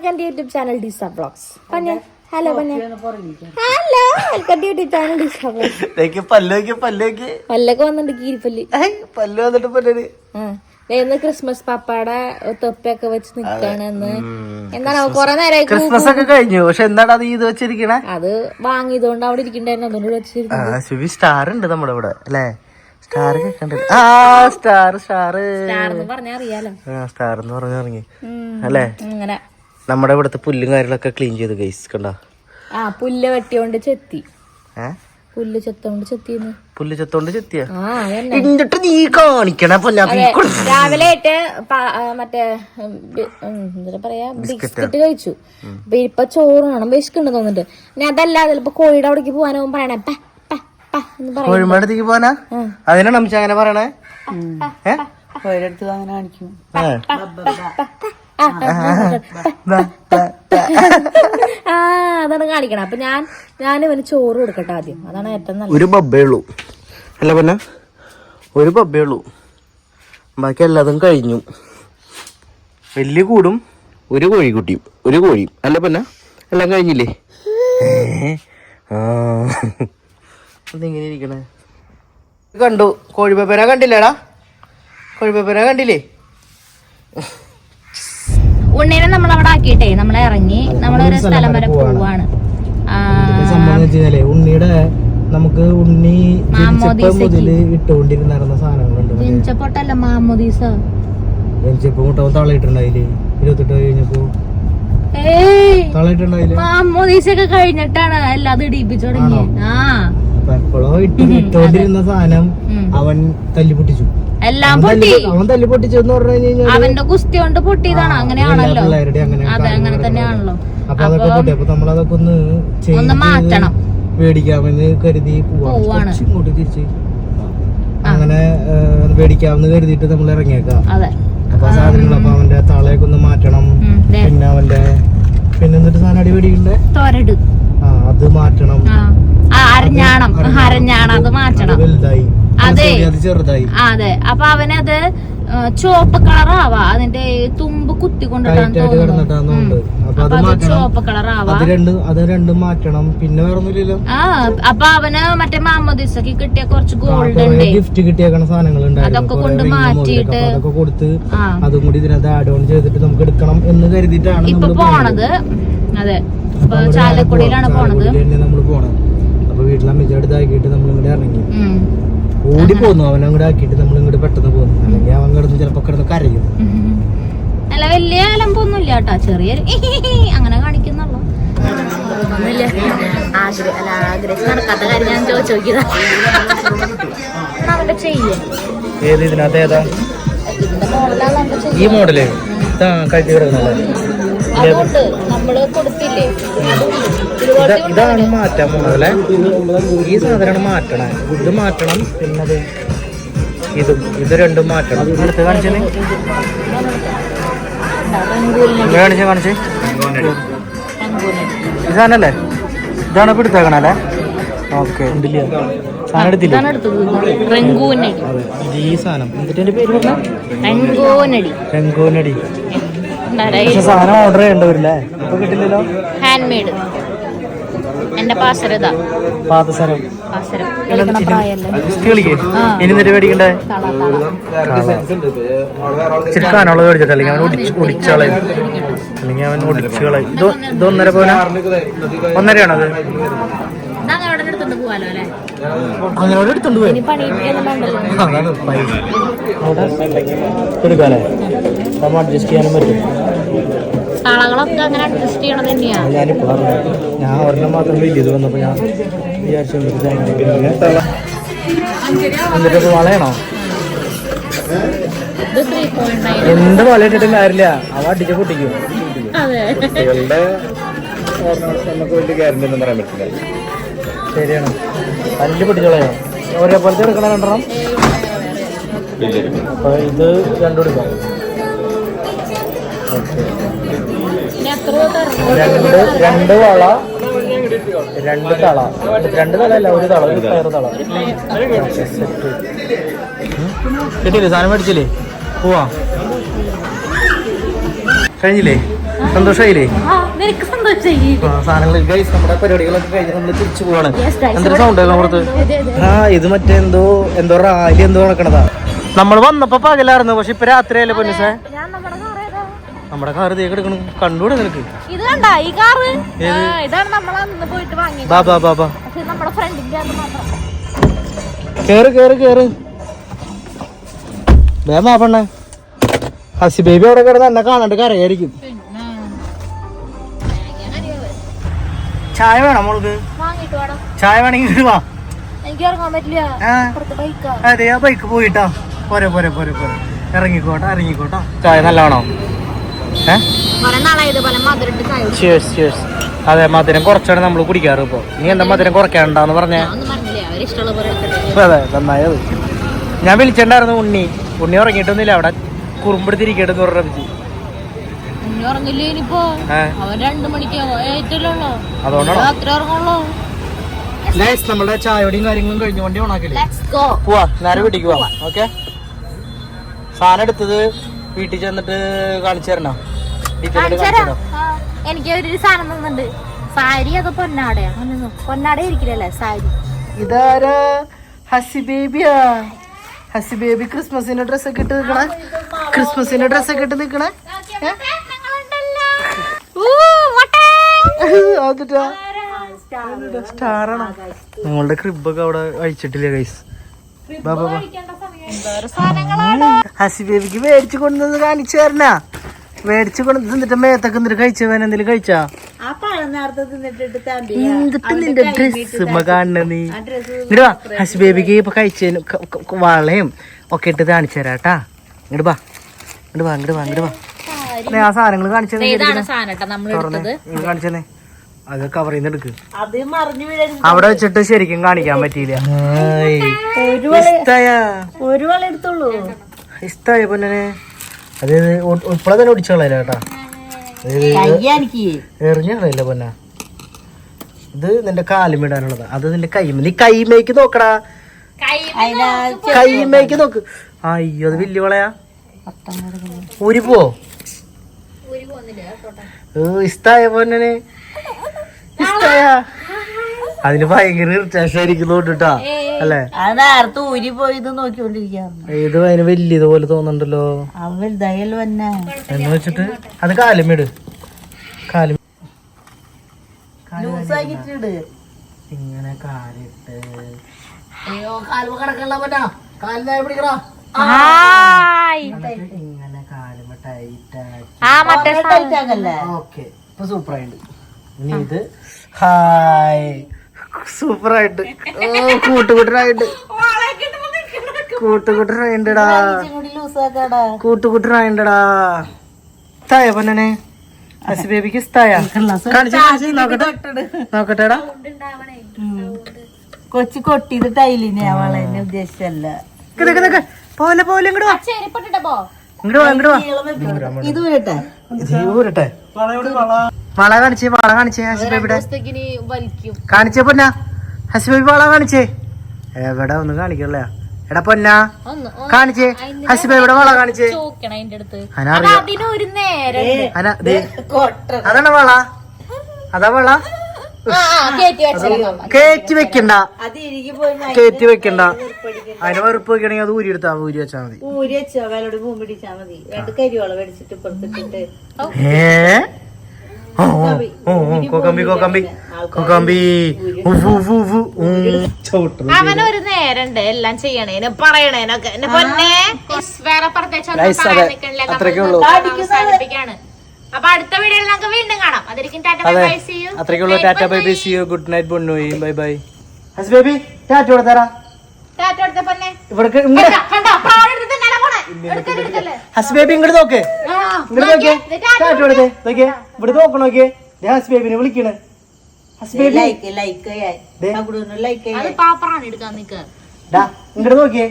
Welcome to YouTube channel Disa blogs. പഞ്ഞ. Hello പഞ്ഞ. Hello welcome to YouTube channel Disa blogs. ഇതൊക്കെ പല്ലേക്ക് പല്ലേക്ക് പല്ലൊക്കെ വന്നിട്ട് കീരിപ്പല്ല്. പല്ല് വന്നിട്ട് പല്ല് ഏന്ന് ഇന്ന് ക്രിസ്മസ് പാപ്പാടെ തൊപ്പിയൊക്കെ വെച്ച് നിക്കാണെന്ന് എന്താണോ കൊറേ നേരമായി ക്രിസ്മസ് ഒക്കെ കഴിഞ്ഞു. പക്ഷെ എന്താണ് അത് ഇത് വെച്ചിരിക്കണേ? അത് വാങ്ങിയതുകൊണ്ട് അവിടെ ഇരിക്കണ്ടായിരുന്നു. അതുകൊണ്ട് വെച്ചിരിക്കുന്നത് സ്റ്റാർ ഉണ്ട് നമ്മുടെ ഇവിടെ അല്ലേ? സ്റ്റാർ ആ സ്റ്റാർ സ്റ്റാർ എന്ന് പറഞ്ഞാ അറിയാലോ. സ്റ്റാർ എന്ന് പറഞ്ഞു ഇറങ്ങി. ഉം. അല്ലേ? അങ്ങനെ നമ്മുടെ ഇവിടുത്തെ പുല്ലും കാര്യങ്ങളൊക്കെ ക്ലീൻ ചെയ്ത് ഗൈസ് കണ്ട? ആ പുല്ല് വെട്ടിയോണ്ട് ചെത്തി. പുല്ല് ചെത്തോണ്ട് ചെത്തിന്ന്. പുല്ല് ചെത്തോണ്ട് ചെത്തിയ? ആ എന്നിട്ട് നീ കാണിക്കണ രാവിലെ ആയിട്ട് മറ്റേ എന്താ പറയാ ബിസ്ക്കറ്റ്. കഴിച്ചു. അപ്പൊ ഇപ്പൊ ചോറ് കാണാൻ വിശക്കുണ്ട് തോന്നുന്നുണ്ട്. ഇനി അതല്ലാതെ ചിലപ്പോ കോഴിയുടെ അവിടേക്ക് പോകാനാവും പറയണേ പ, പ, പ എന്ന് പറയും. കോഴിമാടത്തേക്ക് പോനാ അതിനാണ് നമുക്ക് അങ്ങനെ പറയണേ? കോഴിയുടെ അടുത്ത് അങ്ങനെ കാണിക്കും. ആ, അതാണ് കാണിക്കണം. അപ്പൊ ഞാൻ ഞാൻ ഇവന് ചോറ് കൊടുക്കട്ടെ ആദ്യം. അതാണ് ഏറ്റവും നല്ലത്. ഒരു ബബ്ബേ ഉള്ളൂ. അല്ല പിന്നെ. ഒരു ബബ്ബേ ഉള്ളൂ. ബാക്കി എല്ലാതും കഴിഞ്ഞു. വലിയ കൂടും ഒരു കോഴിക്കുട്ടിയും ഒരു കോഴിയും. അല്ല പിന്നെ. എല്ലാം കഴിഞ്ഞില്ലേ. അതെങ്ങനെ ഇരിക്കണേ? കണ്ടു. കോഴിപ്പേപ്പന കണ്ടില്ലേടാ? കോഴിപ്പേപ്പന കണ്ടില്ലേ? ഉണ്ണീനെ നമ്മൾ അവിടെ ആക്കിയിട്ടേ നമ്മൾ ഇറങ്ങി നമ്മളൊരു സ്ഥലം വരെ പോവാണ്. ഉണ്ണിയുടെ നമുക്ക് ഉണ്ണി. മുതൽ ഇട്ടുകൊണ്ടിരുന്ന സാധനങ്ങളുണ്ട്. മാമോദീസ. തളയിട്ടുണ്ടായില്ലേ ഇരുപത്തെട്ട് കഴിഞ്ഞപ്പോ. മാമോദീസൊക്കെ കഴിഞ്ഞിട്ടാണ് എല്ലാതും ഇടിപ്പിച്ചു തുടങ്ങിയത് ആ. അപ്പൊ എപ്പോഴോ ഇട്ടുകൊണ്ടിരുന്ന സാധനം അവൻ തല്ലി പൊട്ടിച്ചു എല്ലാം പൊട്ടി. അവന്റെ കുസ്തി കൊണ്ട് പൊട്ടിയതാണ്. അങ്ങനെയാണല്ലോ. അതെ അങ്ങനെ തന്നെയാണല്ലോ. ഒന്ന് മാറ്റണം. മേടിക്കാമെന്ന് കരുതി പോവാണ്. പോവാണ്. കുറച്ച് ഇങ്ങോട്ട് തിരിച്ച്. അങ്ങനെ മേടിക്കാമെന്ന് കരുതിയിട്ട് നമ്മൾ ഇറങ്ങിയേക്കാം. അപ്പൊ സാധനങ്ങൾ അപ്പൊ അവന്റെ തളയൊക്കെ ഒന്ന് മാറ്റണം. പിന്നെ അവന്റെ പിന്നെ എന്നിട്ട് സാധനം അടി മേടിക്കണ്ടേ? അത് മാറ്റണം. അരഞ്ഞാണം. അത് മാറ്റണം. വലുതായി. അതെ. അതെ അപ്പൊ അവനത് ചുവപ്പ് കളറാവാ അതിന്റെ തുമ്പ് കുത്തി ചുവപ്പ് കളറാവാ മാറ്റണം. പിന്നെ വേറൊന്നുമില്ലല്ലോ. ആ അപ്പൊ അവന് മറ്റേ മാമോദിസക്ക് കിട്ടിയ കുറച്ച് ഗോൾഡ് ഉണ്ട്. ഗിഫ്റ്റ് കിട്ടിയേക്കണ സാധനങ്ങൾ അതൊക്കെ കൊണ്ട് മാറ്റിയിട്ട് അതൊക്കെ കൊടുത്ത് അതും കൂടി ഇതിനകത്ത് ആഡ് ഓൺ ചെയ്തിട്ട് നമുക്ക് എടുക്കണം എന്ന് കരുതിയിട്ടാണ് ഇപ്പൊ പോണത്. അതെ. ചാലക്കുടിയിലാണ് പോണത്. നമ്മൾ പോണത് അപ്പൊ നമ്മൾ ഇങ്ങോട്ട് ഇറങ്ങി. ഓടി പോന്നു അവൻ അങ്ങോട്ട് ആക്കിയിട്ട് നമ്മൾ ഇങ്ങോട്ട് പെട്ടെന്ന് പോന്നു. അല്ലെങ്കിൽ അവൻ കിടന്ന് ചിലപ്പോ കിടന്ന് കരയും. അല്ല വലിയ അലമ്പൊന്നുമില്ല കേട്ടാ. ചെറിയ അങ്ങനെ കാണിക്കുന്നുള്ളൂ. ഒന്നുമില്ല. ആശ്ര- അല്ല ആഗ്രഹിച്ച് നടക്കാത്ത കാര്യം ഞാൻ ചോദിച്ചു നോക്കിയതാ. അവന്റെ ചെയ്യേ. ഏത് ഇതിനകത്ത് ഈ മോഡൽ. കഴിച്ചു കിടക്കുന്നത് നമ്മൾ കൊടുത്തില്ലേ? ഇതാണ് മാറ്റാൻ പോണതല്ലേ ഈ സാധനമാണ് മാറ്റണേ. ഇത് മാറ്റണം പിന്നെ അത് ഇതും. ഇത് രണ്ടും മാറ്റണം. അടുത്ത് കാണിച്ചേ. കാണിച്ചേ സാധനല്ലേ? ഇതാണ് ഇപ്പൊ എടുത്തേക്കണല്ലേ ഓക്കെ. സാധനം എടുത്തില്ല? ഈ സാധനം. എന്നിട്ട് പേര് റെങ്കൂനടി. പക്ഷെ സാധനം ഓർഡർ ചെയ്യേണ്ടി വരില്ലേ ഇപ്പൊ കിട്ടില്ലല്ലോ? ഹാൻഡ് മെയ്ഡ് എന്റെ പാസരത. പാദസരം. പാസരം. കളിക്കണ പ്രായല്ലേ? കളിക്കേ. ഇനി എന്നിട്ട് മേടിക്കണ്ടേ തള തള ചിരിക്കാനുള്ളത് മേടിച്ചിട്ട് അല്ലെങ്കിൽ അവൻ ഒടിച്ച് ഒടിച്ചളയും. അല്ലെങ്കിൽ അവൻ ഒടിച്ച് കളയും ഇത് ഇത് ഒന്നര പോലെ ഒന്നരയാണോ അത്? എന്നാ അവിടെ എടുത്തോണ്ട് പോവാലോ അല്ലേ? അങ്ങനെ എടുത്തോണ്ട് പോയി. ഇനി പണി ഉണ്ടല്ലോ അതാണ് പൈസ അവിടെ? എടുക്കാല്ലേ നമ്മൾ അഡ്ജസ്റ്റ് ചെയ്യാനും പറ്റും. കളകളൊക്കെ അങ്ങനെ അഡ്ജസ്റ്റ് ചെയ്യണം തന്നെയാണ് ഞാൻ ഒരെണ്ണം മാത്രം വലിയത് വന്നപ്പോൾ ഞാൻ വിചാരിച്ചു എന്നിട്ട് വളയണോ? ഇത് എന്ത് ഇട്ടിട്ടും കാര്യമില്ല. അവ അടിച്ച് പൊട്ടിക്കും. അതെ. കുട്ടികളുടെ നമുക്ക് വലിയ ഗ്യാരണ്ടി ഒന്നും പറയാൻ പറ്റില്ല. ശരിയാണ്. തല്ല് പിടിച്ചോളയോ ഒരേപോലത്തെ എടുക്കണ രണ്ടെണ്ണം? അപ്പൊ ഇത് രണ്ടു കൊടുക്കാം ഓക്കെ. രണ്ട് രണ്ട് വള രണ്ട് തള. രണ്ട് തള അല്ല ഒരു തള ഒരു പയറ് തള. കിട്ടിയില്ലേ? സാധനം മേടിച്ചില്ലേ? പോവാ. കഴിഞ്ഞില്ലേ? സന്തോഷമായില്ലേ ആ, സാധനങ്ങൾ ഗൈസ് നമ്മുടെ പരിപാടികളൊക്കെ കഴിഞ്ഞ് നമ്മൾ തിരിച്ചു പോവാണ്. Yes, guys. എന്തൊരു സൗണ്ട് പുറത്ത് ആ ഇത് മറ്റേ എന്തോ എന്തോ റാലി എന്തോ നടക്കണതാ. നമ്മൾ വന്നപ്പോ പകലായിരുന്നു പക്ഷെ ഇപ്പൊ രാത്രിയല്ലേ പൊന്നിസേ? നമ്മുടെ കാർ തേക്ക് എടുക്കണു കണ്ടൂടെ നിനക്ക്? ഇത് കണ്ട ഈ കാർ ഇതാണ് നമ്മൾ അന്ന് പോയിട്ട് വാങ്ങിയത്. ബാ ബാ ബാ ബാ. പക്ഷെ നമ്മുടെ ഫ്രണ്ടിന്റെ അത് മാത്രം. കേറ് കേറ് കേറ്. വേമാ പെണ്ണ. ഹസി ബേബി അവിടെ കിടന്ന് എന്നെ കാണാണ്ട് കരയായിരിക്കും. ചായ വേണം മോൾക്ക്? വാങ്ങിട്ട് വാടാ. ചായ വേണമെങ്കിൽ വാ. എനിക്ക് ഇറങ്ങാൻ പറ്റില്ല. ആ. പുറത്ത് ബൈക്കാ അതെ ആ ബൈക്ക് പോയിട്ടാ. പോരെ പോരെ പോരെ പോരെ. ഇറങ്ങിക്കോട്ടെ ഇറങ്ങിക്കോട്ടെ. ചായ നല്ലതാണോ അതെ മധുരം കുറച്ചാണ് നമ്മൾ കുടിക്കാറ് ഇപ്പൊ. നീ എന്താ മധുരം കുറയ്ക്കാനുണ്ടാന്ന് പറഞ്ഞേ? അതെ നന്നായത് ഞാൻ വിളിച്ചിട്ടുണ്ടായിരുന്നു ഉണ്ണി. ഉണ്ണി ഉറങ്ങിയിട്ടൊന്നുമില്ല. അവിടെ കുറുമ്പെടുത്തിരിക്കട്ടെ എന്ന് പറഞ്ഞ നമ്മുടെ ചായയോടെയും കാര്യങ്ങളും കഴിഞ്ഞു. വണ്ടി ഓണാക്കില്ലേ? പോവാ. നേരെ വീട്ടിക്ക് പോവാ. ഓക്കെ സാധനം എടുത്തത് വീട്ടിൽ ചെന്നിട്ട് കാണിച്ചു തരണോ? എനിക്ക് ഒരു സാധനം തന്നുണ്ട് സാരി അത് പൊന്നാടയാ? പൊന്നാട ഇരിക്കില്ലല്ലേ സാരി? ഇതാരാ? ഹസി ബേബിയാ. ഹസി ബേബി ക്രിസ്മസിന്റെ ഡ്രസ് ഒക്കെ ഇട്ട് നിക്കണേ. ക്രിസ്മസിന്റെ ഡ്രസ് ഒക്കെ ഇട്ട് നിക്കണേ. സ്റ്റാറാണോ. നിങ്ങളുടെ ക്രിബൊക്കെ അവിടെ അഴിച്ചിട്ടില്ലേ ഗൈസ് ഹസി ബേബിക്ക് മേടിച്ചു കൊണ്ടുവന്ന് കാണിച്ചു തരണ. മേടിച്ചു കൊണ്ട് തിന്നിട്ട് മേത്തൊക്കെ നിന്നിട്ട് കഴിച്ചു? വേന എന്തെങ്കിലും കഴിച്ചാ? എന്നിട്ട് നിന്റെ ഡ്രസ് കാണണ നീ. ഇങ്ങട് വാ. ഹസ് ബേബിക്ക് ഇപ്പൊ കഴിച്ചതിന് വളയും ഒക്കെ ഇട്ട് കാണിച്ചു തരാട്ടാ ഇങ്ങട് വാ. ഇങ്ങട് വാ ഇങ്ങട് വാ ഇങ്ങട് വാ. ആ സാധനങ്ങൾ കാണിച്ചത് കാണിച്ചേ അത് കവർ ചെയ്ത് എടുക്ക്. അത് മറിഞ്ഞു വീഴരുത്. അവിടെ വെച്ചിട്ട് ശരിക്കും കാണിക്കാൻ പറ്റിയില്ല. ഇഷ്ടായ. ഇഷ്ടായ പൊന്നെ അത് ഇപ്പളെ തന്നെ ഒടിച്ചോളാം കേട്ടാ? കയ്യ എനിക്ക് എറിഞ്ഞില്ല പൊന്ന. ഇത് നിന്റെ കാലുമിടാനുള്ളത് അത് നിന്റെ കൈമ നീ കൈമേക്ക് നോക്കടാ. കൈമേക്ക് നോക്ക്. അയ്യോ അത് വലിയ വളയാ. ഊരി പോ ഇഷ്ടായ പൊന്നെ ഇഷ്ടായ? അതിന് ഭയങ്കര ഇറിറ്റേഷൻ ആയിരിക്കുന്നുണ്ടാ അല്ലേ? അത് നേരത്തെ ഊരി പോയത് നോക്കിക്കൊണ്ടിരിക്കാറുണ്ട് ഇത് അതിന് വലിയതുപോലെ തോന്നുന്നുണ്ടല്ലോ. അവൻ ദയൽ എന്ന് വെച്ചിട്ട് അത് കാലുമിട് കാലും ഇങ്ങനെ കാലിട്ട്. അയ്യോ കാലുമ കിടക്കണ്ട പറ്റാ കാലിനായി പിടിക്കടാ ഇങ്ങനെ കാലുമ ടൈറ്റ് ആ മറ്റേ ടൈറ്റാക്കല്ലേ ഓക്കെ. ഇപ്പൊ സൂപ്പർ ആയിട്ട് ഇനി ഇത്. ഹായ്. സൂപ്പർ ആയിട്ട് ഓ കൂട്ടുകൂട്ടരായിട്ട് കൂട്ടുകൂട്ടരായിണ്ടടാ കൂടി ലൂസാക്കാടാ കൂട്ടുകൂട്ടരായിണ്ടടാ തായ പൊന്നെ അസി ബേബിക്ക് നോക്കട്ടെ. നോക്കട്ടെടാ. കൊച്ചു കൊട്ടിയത് ടൈലിനെ അവളെന്നെ ഉദ്ദേശിച്ചല്ല. പോലെ പോലെ ഇങ്ങോട്ട് വാ. ഇങ്ങോട്ട് വാ ഇങ്ങോട്ട് വാ. ഇത് വരട്ടെ ഇത് ഊരട്ടെ വള കാണിച്ചേ വള കാണിച്ചേ ഹസി ബേബിയുടെ പുസ്തകിന് വലിക്കും. കാണിച്ചേ പൊന്ന. ഹസിബേബി വള കാണിച്ചേ? എവിടെ? ഒന്ന് കാണിക്കല്ലേ എടാ പൊന്ന. ഒന്ന് കാണിച്ചേ. ഹസി ബേബിയുടെ വള കാണിച്ചേ? ചോക്കണം അതിന്റെ അടുത്ത്. അതിനൊരു നേരം അന ദേ. കൊട്ട അതാണ് വള. അതാ വള. കേറ്റി വെക്കണ്ട. അത് ഇഴുകി പോയി കേറ്റി വെക്കണ്ട. അതിന് വെറുപ്പ് വെക്കണെങ്കിൽ അത് ഊരി എടുത്താ ഊരി വെച്ചാ മതി. ഊരി വെച്ചോ അവലോട് ഭൂമി പിടിച്ചാ മതി. രണ്ട് കരിവള മേടിച്ചിട്ട് ഏ? കോക്കമ്പി കോക്കമ്പി കോക്കമ്പി നേരണ്ട് എല്ലാം ചെയ്യണേന് പറയണേനൊക്കെ. പൊന്നെ വേറെ പ്രത്യേകിച്ച്. അപ്പൊ അടുത്ത വീഡിയോയിൽ നമുക്ക് വീണ്ടും കാണാം. Tata bye bye see you അത്രയ്ക്കുള്ളൂ tata bye bye see you good night ബൊണ്ണുയി bye bye ഹസ് ബേബി ടാറ്റ ഇവിടെ ടാറ്റ പൊന്നെ. ഹസ് ബേബി ഇങ്ങോട്ട് നോക്ക്. ഇങ്ങോട്ട് നോക്കിയേ? ടാറ്റ കൊടുത്തേ നോക്കിയേ? ഇവിടെ നോക്കണം നോക്കിയേ. ദേ ഹസ് ബേബിനെ വിളിക്കണേ. ഹസ് ബേബി ലൈക്ക് ലൈക്ക് ലൈക്ക് അത് പാപ്പറാണ് എടുക്കാൻ നിക്ക. ഡാ ഇങ്ങോട്ട് നോക്കിയേ.